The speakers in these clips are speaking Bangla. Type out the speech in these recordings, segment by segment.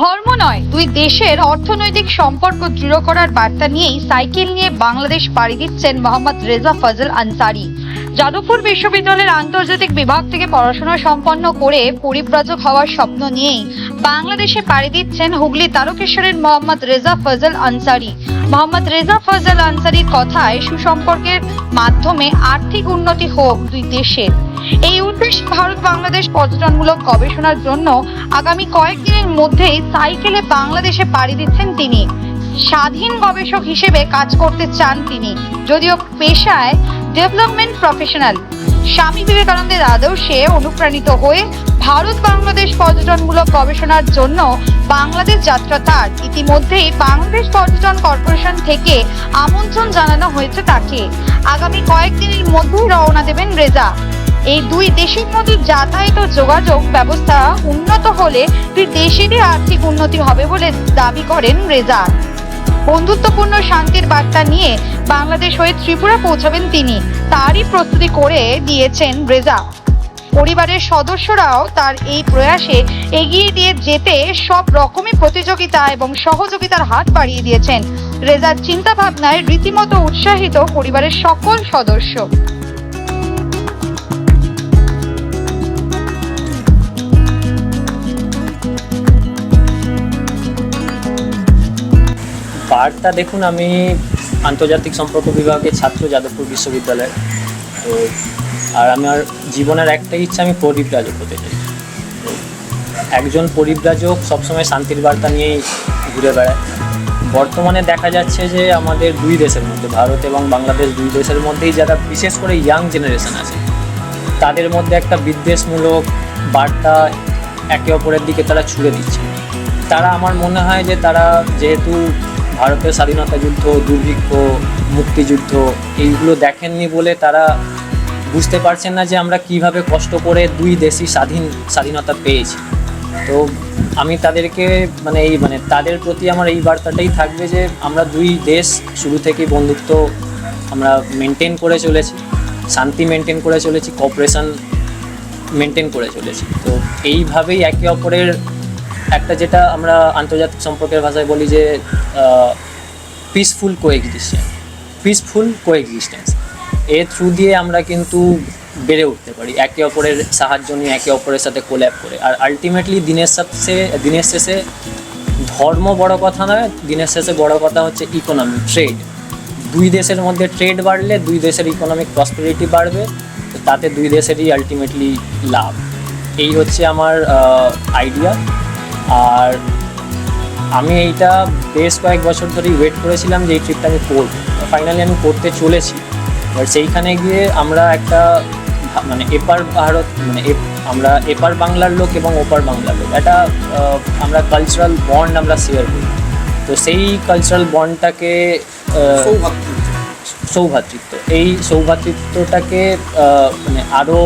ধর্ম নয়, দুই দেশের অর্থনৈতিক সম্পর্ক দৃঢ় করার বার্তা নিয়েই সাইকেল নিয়ে বাংলাদেশ পাড়ি দিচ্ছেন মোহাম্মদ রেজা ফজল আনসারি। যাদবপুর বিশ্ববিদ্যালয়ের আন্তর্জাতিক বিভাগ থেকে পড়াশোনা সম্পন্ন করে পরিব্রাজক হওয়ার স্বপ্ন নিয়েই বাংলাদেশে পাড়ি দিচ্ছেন হুগলি তারকেশ্বরের মোহাম্মদ রেজা ফজল আনসারি। মোহাম্মদ রেজা ফজল আনসারির কথায় সুসম্পর্কের মাধ্যমে আর্থিক উন্নতি হোক দুই দেশের। এই উদ্দেশ্যে ভারত বাংলাদেশ পর্যটনমূলক গবেষণার জন্য আগামী কয়েকদিনের মধ্যেই সাইকেলে বাংলাদেশে পাড়ি দিচ্ছেন তিনি। স্বাধীন গবেষক হিসেবে কাজ করতে চান তিনি। যদিও পেশায় ডেভেলপমেন্ট প্রফেশনাল। স্বামী বিবেকানন্দের আদর্শে অনুপ্রাণিত হয়ে ভারত বাংলাদেশ পর্যটনমূলক গবেষণার জন্য বাংলাদেশ যাত্রা তার। ইতিমধ্যেই বাংলাদেশ পর্যটন কর্পোরেশন থেকে আমন্ত্রণ জানানো হয়েছে তাকে। আগামী কয়েকদিনের মধ্যেই রওনা দেবেন রেজা। এই দুই দেশের মধ্যে যাতায়াত যোগাযোগ ব্যবস্থা উন্নত হলে দেশেরই আর্থিক উন্নতি হবে বলে দাবি করেন রেজা। বন্ধুত্বপূর্ণ শান্তির বার্তা নিয়ে বাংলাদেশ হয়ে ত্রিপুরা পৌঁছাবেন তিনি। তারই প্রস্তুতি করে দিয়েছেন রেজা। পরিবারের সদস্যরাও তার এই প্রয়াসে এগিয়ে দিয়ে যেতে সব রকমই প্রতিযোগিতা এবং সহযোগিতার হাত বাড়িয়ে দিয়েছেন। রেজার চিন্তা ভাবনায় রীতিমতো উৎসাহিত পরিবারের সকল সদস্য। বার্তা দেখুন, আমি আন্তর্জাতিক সম্পর্ক বিভাগের ছাত্র যাদবপুর বিশ্ববিদ্যালয়ে তো, আর আমার জীবনের একটাই ইচ্ছা, আমি পরিব্রাজক হতে চাই। একজন পরিব্রাজক সবসময় শান্তির বার্তা নিয়েই ঘুরে বেড়ায়। বর্তমানে দেখা যাচ্ছে যে, আমাদের দুই দেশের মধ্যে, ভারত এবং বাংলাদেশ দুই দেশের মধ্যেই যারা বিশেষ করে ইয়াং জেনারেশন আছে, তাদের মধ্যে একটা বিদ্বেষমূলক বার্তা একে অপরের দিকে তারা ছুড়ে দিচ্ছে। তারা, আমার মনে হয় যে, তারা যেহেতু ভারতের স্বাধীনতা যুদ্ধ, দুর্ভিক্ষ, মুক্তিযুদ্ধ, এইগুলো দেখেননি বলে তারা বুঝতে পারছেন না যে আমরা কীভাবে কষ্ট করে দুই দেশই স্বাধীন স্বাধীনতা পেয়েছি। তো আমি তাদেরকে মানে এই মানে তাদের প্রতি আমার এই বার্তাটাই থাকবে যে আমরা দুই দেশ শুরু থেকেই বন্ধুত্ব আমরা মেনটেন করে চলেছি, শান্তি মেনটেন করে চলেছি কপারেশন মেনটেন করে চলেছি। তো এইভাবেই একে অপরের একটা যেটা আমরা আন্তর্জাতিক সম্পর্কের ভাষায় বলি যে পিসফুল কোএক্সিস্টেন্স পিসফুল কোএক্সিস্টেন্স এর থ্রু দিয়ে আমরা কিন্তু বেড়ে উঠতে পারি, একে অপরের সাহায্য নিয়ে একে অপরের সাথে কোল্যাপ করে। আর আলটিমেটলি দিনের সাথে, দিনের শেষে ধর্ম বড় কথা নয়, দিনের শেষে বড় কথা হচ্ছে ইকোনমি ট্রেড দুই দেশের মধ্যে ট্রেড বাড়লে দুই দেশের ইকোনমিক প্রসপেরিটি বাড়বে তাতে দুই দেশেরই আলটিমেটলি লাভ। এই হচ্ছে আমার আইডিয়া আর আমি এইটা বেশ কয়েক বছর ধরেই ওয়েট করেছিলাম যে এই ট্রিপটা আমি করব। ফাইনালি আমি করতে চলেছি। এবার সেইখানে গিয়ে আমরা একটা মানে এপার ভারত মানে আমরা এপার বাংলার লোক এবং ওপার বাংলার লোক। একটা আমরা কালচারাল বন্ড আমরা শেয়ার করি। তো সেই কালচারাল বন্ডটাকে সৌভাতৃত্ব। এই সৌভাতৃত্বটাকে মানে আরও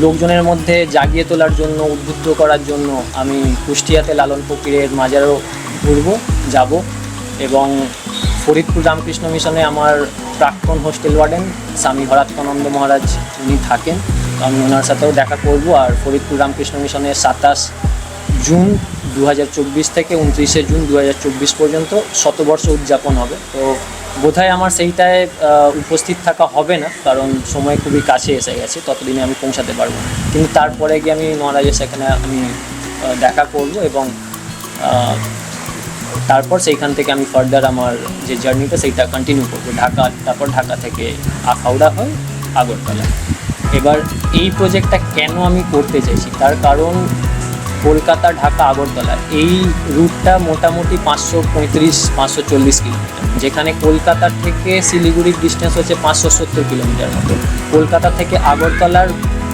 লোকজনের মধ্যে জাগিয়ে তোলার জন্য, উদ্বুদ্ধ করার জন্য আমি কুষ্টিয়াতে লালন ফকিরের মাজারও ঘুরব, যাব এবং ফরিদপুর রামকৃষ্ণ মিশনে আমার প্রাক্তন হোস্টেল ওয়ার্ডেন স্বামী হরাত্মানন্দ মহারাজ উনি থাকেন। আমি ওনার সাথেও দেখা করব আর ফরিদপুর রামকৃষ্ণ মিশনে সাতাশ জুন দু হাজার চব্বিশ থেকে উনত্রিশে জুন দু হাজার চব্বিশ পর্যন্ত শতবর্ষ উদযাপন হবে। তো বোধহয় আমার সেইটায় উপস্থিত থাকা হবে না, কারণ সময় খুবই কাছে এসে গেছে, ততদিনে আমি পৌঁছাতে পারব কিন্তু তারপরে গিয়ে আমি মহারাজের সেখানে আমি দেখা করব এবং তারপর সেইখান থেকে আমি ফার্দার আমার যে জার্নিটা সেইটা কন্টিনিউ করব। ঢাকা, তারপর ঢাকা থেকে আখাউড়া হয় আগরতলা। এবার এই প্রজেক্টটা কেন আমি করতে চাইছি? তার কারণ কলকাতা, ঢাকা, আগরতলা। এই রুটটা মোটামুটি পাঁচশো পঁয়ত্রিশ, পাঁচশো চল্লিশ কিলোমিটার। যেখানে কলকাতা থেকে শিলিগুড়ির ডিস্টেন্স হচ্ছে পাঁচশো সত্তর কিলোমিটার মতো। কলকাতা থেকে আগরতলার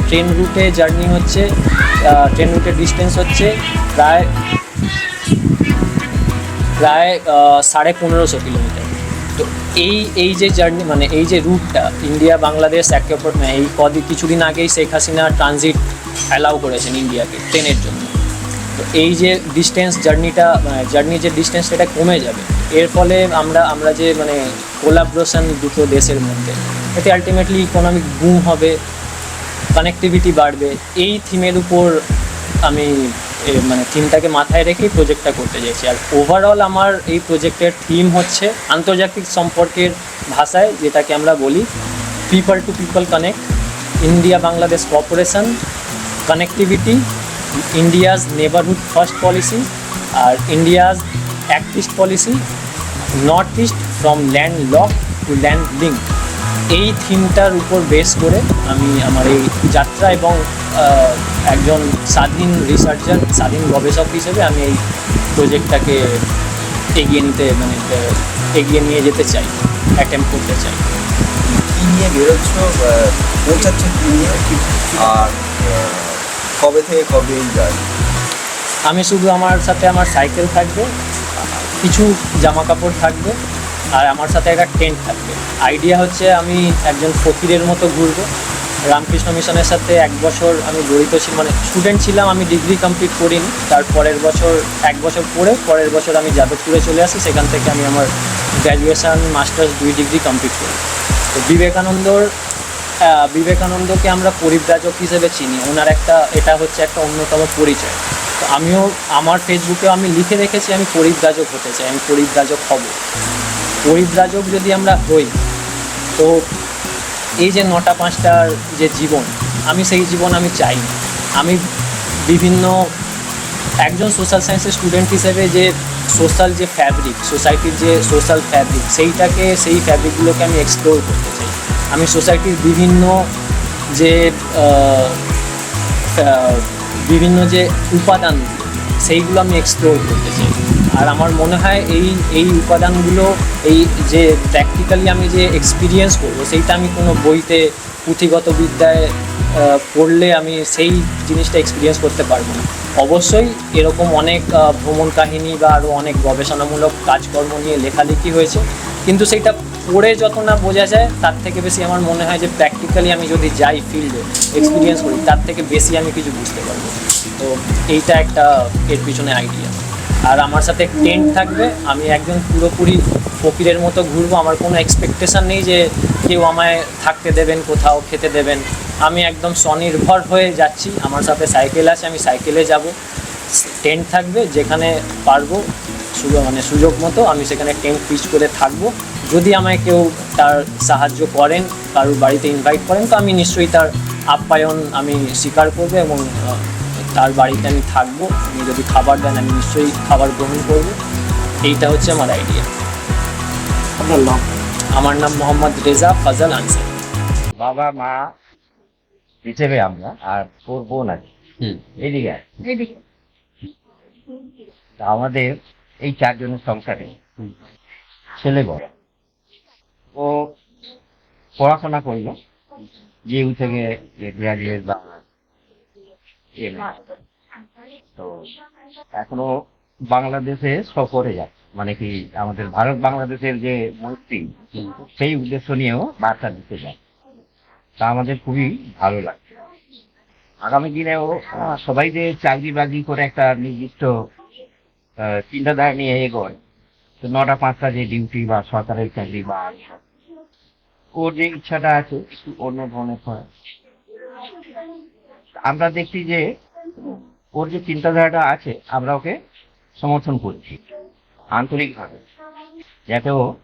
ট্রেন রুটে জার্নি হচ্ছে ট্রেন রুটের ডিস্টেন্স হচ্ছে প্রায় প্রায় সাড়ে পনেরোশো কিলোমিটার। তো এই এই যে জার্নি মানে এই যে রুটটা ইন্ডিয়া, বাংলাদেশ, একে অপর মানে এই কদিন কিছুদিন আগেই শেখ হাসিনা ট্রানজিট অ্যালাউ করেছেন ইন্ডিয়াকে ট্রেনের জন্য। তো এই যে ডিস্টেন্স জার্নিটা জার্নির যে ডিস্টেন্স সেটা কমে যাবে। এর ফলে আমরা আমরা যে মানে কোলাব্রেশন দুটো দেশের মধ্যে, এতে আলটিমেটলি ইকোনমিক বুম হবে কানেক্টিভিটি বাড়বে। এই থিমের উপর আমি মানে থিমটাকে মাথায় রেখেই প্রজেক্টটা করতে চাইছি। আর ওভারঅল আমার এই প্রজেক্টের থিম হচ্ছে আন্তর্জাতিক সম্পর্কের ভাষায়, যেটাকে আমরা বলি people to people connect India Bangladesh corporation connectivity India's neighbourhood first policy R India's act east policy north east from land lock to land link এই থিমটার উপর বেস করে আমি আমার এই যাত্রা এবং একজন স্বাধীন রিসার্চার স্বাধীন গবেষক হিসেবে আমি এই প্রজেক্টটাকে এগিয়ে নিতে মানে এগিয়ে নিয়ে যেতে চাই অ্যাটেম্প করতে চাই। কি নিয়ে বেরোচ্ছ আর কবে থেকে কবে জার্নি আমি শুধু আমার সাথে আমার সাইকেল থাকবে, কিছু জামা কাপড় থাকবে, আর আমার সাথে একটা টেন্ট থাকবে। আইডিয়া হচ্ছে আমি একজন ফকিরের মতো ঘুরবো। রামকৃষ্ণ মিশনের সাথে এক বছর আমি জড়িত ছিলাম মানে স্টুডেন্ট ছিলাম, আমি ডিগ্রি কমপ্লিট করিনি। তার পরের বছর, এক বছর পরে পরের বছর আমি যাদবপুরে চলে আসি, সেখান থেকে আমি আমার গ্র্যাজুয়েশন মাস্টার্স দুই ডিগ্রি কমপ্লিট করি। তো বিবেকানন্দর বিবেকানন্দকে আমরা পরিব্রাজক হিসেবে চিনি। ওনার একটা, এটা হচ্ছে একটা অন্যতম পরিচয়। তো আমিও, আমার ফেসবুকে আমি লিখে রেখেছি, আমি পরিব্রাজক হতে চাই, আমি পরিব্রাজক হব। পরিব্রাজক যদি আমরা হই, তো এই যে নটা পাঁচটার যে জীবন, আমি সেই জীবন আমি চাই। আমি বিভিন্ন, একজন সোশ্যাল সায়েন্সের স্টুডেন্ট হিসেবে যে সোশ্যাল যে ফ্যাব্রিক সোসাইটির যে সোশ্যাল ফ্যাব্রিক সেইটাকে, সেই ফ্যাব্রিকগুলোকে আমি এক্সপ্লোর করতে চাই। আমি সোসাইটির বিভিন্ন যে বিভিন্ন যে উপাদান, সেইগুলো আমি এক্সপ্লোর করতে চাই। আর আমার মনে হয় এই এই উপাদানগুলো, এই যে প্র্যাকটিক্যালি আমি যে এক্সপিরিয়েন্স করব, সেইটা আমি কোনো বইতে, পুঁথিগত বিদ্যায় পড়লে আমি সেই জিনিসটা এক্সপিরিয়েন্স করতে পারব না। অবশ্যই এরকম অনেক ভ্রমণ কাহিনী বা আরও অনেক গবেষণামূলক কাজকর্ম নিয়ে লেখালেখি হয়েছে, কিন্তু সেইটা পড়ে যত না বোঝা যায়, তার থেকে বেশি আমার মনে হয় যে প্র্যাকটিক্যালি আমি যদি যাই ফিল্ডে এক্সপিরিয়েন্স করি, তার থেকে বেশি আমি কিছু বুঝতে পারব। তো এইটা একটা এর পিছনে আইডিয়া আর আমার সাথে টেন্ট থাকবে, আমি একজন পুরোপুরি ফকিরের মতো ঘুরবো, আমার কোনো এক্সপেকটেশন নেই যে কেউ আমায় থাকতে দেবেন, কোথাও খেতে দেবেন। আমি একদম স্বনির্ভর হয়ে যাচ্ছি, আমার সাথে সাইকেল আছে, আমি সাইকেলে যাব। টেন্ট থাকবে, যেখানে পারব, সুযোগ মানে সুযোগ মতো আমি সেখানে টেন্ট পিচ করে থাকব। যদি আমায় কেউ তার সাহায্য করেন কারোর বাড়িতে ইনভাইট করেন তো আমি নিশ্চয়ই তার আপ্যায়ন আমি স্বীকার করব এবং তার বাড়িতে আমি থাকব। উনি যদি খাবার দেন আমি নিশ্চয়ই খাবার গ্রহণ করব। এইটা হচ্ছে আমার আইডিয়া আপনার নাম? আমার নাম মোহাম্মদ রেজা ফজল আনসার। বাবা মা হিসেবে আমরা আর তোর বোন আছে। তা আমাদের এই চারজনের সংসারে ছেলে বড়। ও পড়াশোনা করল জিউ থেকে গ্রাজুয়েট বা তো এখনও বাংলাদেশে সফরে যায় মানে কি আমাদের ভারত বাংলাদেশের যে মৈত্রী, সেই উদ্দেশ্য নিয়েও বার্তা দিতে যায়। তা আমাদের খুবই ভালো লাগে আগামী দিনেও সবাই যে চাকরি বাকরি করে একটা নির্দিষ্ট চিন্তাধারা নিয়ে এগোয়, তো নটা পাঁচটা যে ডিউটি বা সরকারের চাকরি বা ওর যে ইচ্ছাটা আছে, একটু অন্য ধরনের হয়। আমরা দেখছি যে, ওর যে চিন্তাধারাটা আছে, আমরা ওকে সমর্থন করছি, আন্তরিকভাবে। যাতে ও,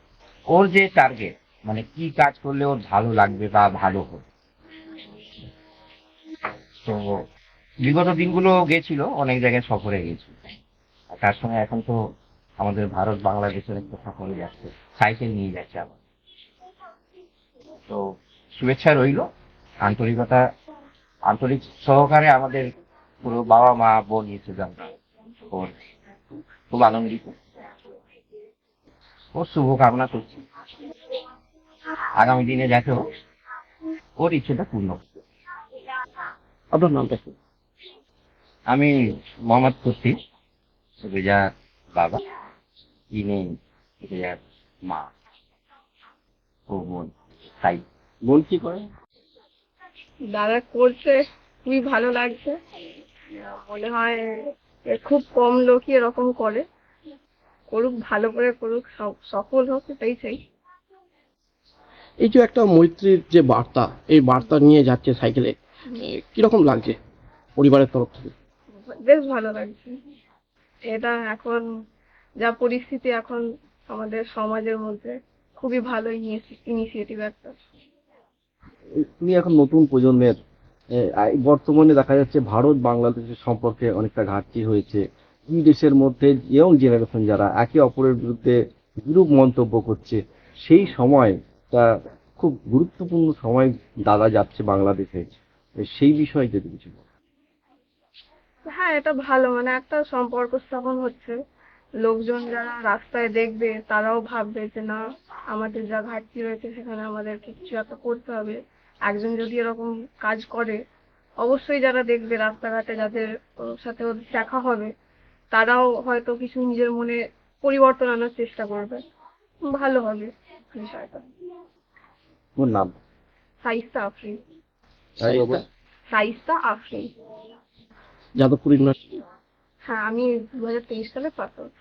ওর যে টার্গেট মানে কি কাজ করলে ওর ভালো লাগবে বা ভালো হবে। তো, বিগত দিনগুলো গেছিল, অনেক জায়গায় সফরে গেছিল তার সঙ্গে এখন তো আমাদের ভারত বাংলাদেশের একটা সফরে যাচ্ছে, সাইকেল নিয়ে যাচ্ছে আবার। তো শুভেচ্ছা রইল। আন্তরিকতা আন্তরিক সহকারে আমাদের পুরো বাবা মা বোন আমরা ওর খুব আনন্দিত। ওর শুভকামনা করছি। আগামী দিনে যাতে ওর ইচ্ছেটা পূর্ণ। আপনার নামটা কি আমি মোহাম্মদ কুর্তি রেজার বাবা ইনি রেজার মা ও বোন। তাই। বোন কি করে? দাদা করতে খুবই ভালো লাগছে। মনে হয় খুব কম লোকই এরকম করে। করুক ভালো করে করুক সব- সফল হোক এটাই চাই। এই যে একটা মৈত্রীর যে বার্তা এই বার্তা নিয়ে যাচ্ছে সাইকেলে কীরকম লাগছে পরিবারের তরফ থেকে? বেশ ভালো লাগছে। এটা এখন যা পরিস্থিতি এখন আমাদের সমাজের মধ্যে খুবই ভালো ইনিশিয়েটিভ একটা। তুমি এখন নতুন প্রজন্মের বর্তমানে দেখা যাচ্ছে ভারত বাংলাদেশের সম্পর্কে অনেকটা ঘাটতি হয়েছে। দুই দেশের মধ্যে ইয়ং জেনারেশন যারা একে অপরের বিরুদ্ধে বিরূপ মন্তব্য করছে সেই সময় তা খুব গুরুত্বপূর্ণ সময় দাদা যাচ্ছে বাংলাদেশে। সেই বিষয়ে যদি কিছু বলো। হ্যাঁ এটা ভালো মানে একটা সম্পর্ক স্থাপন হচ্ছে। লোকজন যারা রাস্তায় দেখবে তারাও ভাববে যে না আমাদের যা ঘাটতি রয়েছে সেখানে আমাদের কিছু একটা করতে হবে। একজন যদি এরকম কাজ করে অবশ্যই যারা দেখবে রাস্তাঘাটে যাদের ওর সাথে ওদের দেখা হবে তারাও হয়তো কিছু নিজের মনে পরিবর্তন আনার চেষ্টা করবে। ভালো হবে বিষয়টা। নাম? সাইস্তা আফরিন। সাইস্তা? সাইস্তা আফরিন। যাদবপুর ইউনিভার্সিটি। হ্যাঁ আমি দু হাজার তেইশ সালে পাস আউট